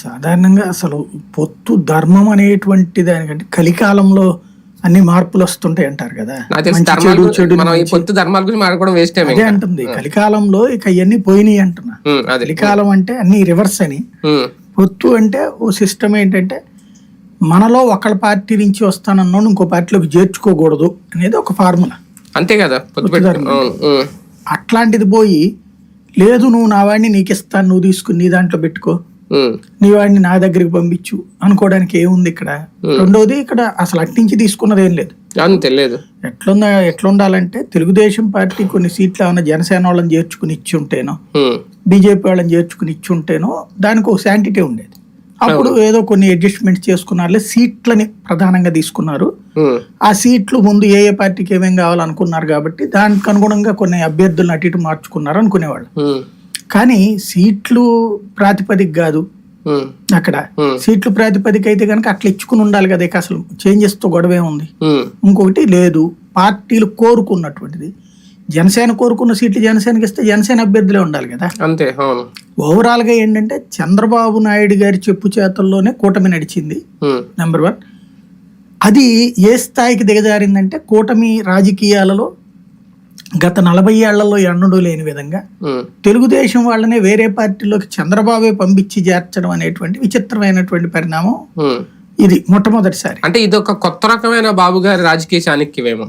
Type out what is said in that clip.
సాధారణంగా అసలు పొత్తు ధర్మం అనేటువంటి దానికంటే కలికాలంలో అన్ని మార్పులు వస్తుంటాయి అంటారు కదా. మనం ఈ పొత్తు ధర్మాల గురించి మాట్లాడుకోవడం వేస్ట్ టైం అదే అంటుంది కలికాలంలో ఇక అవన్నీ పోయినాయి అంటున్నా. కలికాలం అంటే అన్ని రివర్స్ అని. పొత్తు అంటే ఓ సిస్టమ్ ఏంటంటే మనలో ఒకళ్ళ పార్టీ నుంచి వస్తానన్నాడు ఇంకో పార్టీలోకి చేర్చుకోకూడదు అనేది ఒక ఫార్ములా అంతే కదా అట్లాంటిది పోయి లేదు నువ్వు నా వాడిని నీకు ఇస్తాను నువ్వు తీసుకుని నీ దాంట్లో పెట్టుకో. నీ వాడిని నా దగ్గరికి పంపించు. అనుకోవడానికి ఏముంది ఇక్కడ? రెండోది ఇక్కడ అసలు అట్నుంచి తీసుకున్నది ఏం లేదు. తెలియదు. ఎట్లుందా ఎట్లుండాలంటే తెలుగుదేశం పార్టీ కొన్ని సీట్లు ఏమైనా జనసేన వాళ్ళని చేర్చుకుని ఇచ్చి ఉంటేనో బీజేపీ వాళ్ళని చేర్చుకుని ఇచ్చి ఉంటేనో దానికి ఒక శాంటిటీ ఉండేది. అప్పుడు ఏదో కొన్ని అడ్జస్ట్మెంట్స్ చేసుకున్నారు సీట్లని ప్రధానంగా తీసుకున్నారు. ఆ సీట్లు ముందు ఏ ఏ పార్టీకి ఏమేం కావాలనుకున్నారు కాబట్టి దానికి అనుగుణంగా కొన్ని అభ్యర్థులను అటు ఇటు మార్చుకున్నారు అనుకునేవాళ్ళు. కానీ సీట్లు ప్రాతిపదిక కాదు. అక్కడ. సీట్లు ప్రాతిపదిక అయితే కనుక అట్లా ఇచ్చుకుని ఉండాలి కదా ఇక అసలు చేంజెస్తో గొడవే ఉంది. ఇంకొకటి లేదు పార్టీలు కోరుకున్నటువంటిది. జనసేన కోరుకున్న సీట్లు జనసేనకి ఇస్తే జనసేన అభ్యర్థులే ఉండాలి కదా. అంతే ఓవరాల్గా ఏంటంటే చంద్రబాబు నాయుడు గారి చెప్పు చేతల్లోనే కూటమి నడిచింది. నెంబర్ వన్ అది ఏ స్థాయికి దిగజారిందంటే కూటమి రాజకీయాలలో గత నలభై ఏళ్ళలో ఎన్నడూ లేని విధంగా తెలుగుదేశం వాళ్ళనే వేరే పార్టీలోకి చంద్రబాబే పంపించి చేర్చడం అనేటువంటి విచిత్రమైనటువంటి పరిణామం. ఇది మొట్టమొదటిసారి. అంటే ఇది ఒక కొత్త రకమైన బాబు గారి రాజకీయ చాణక్యమేమో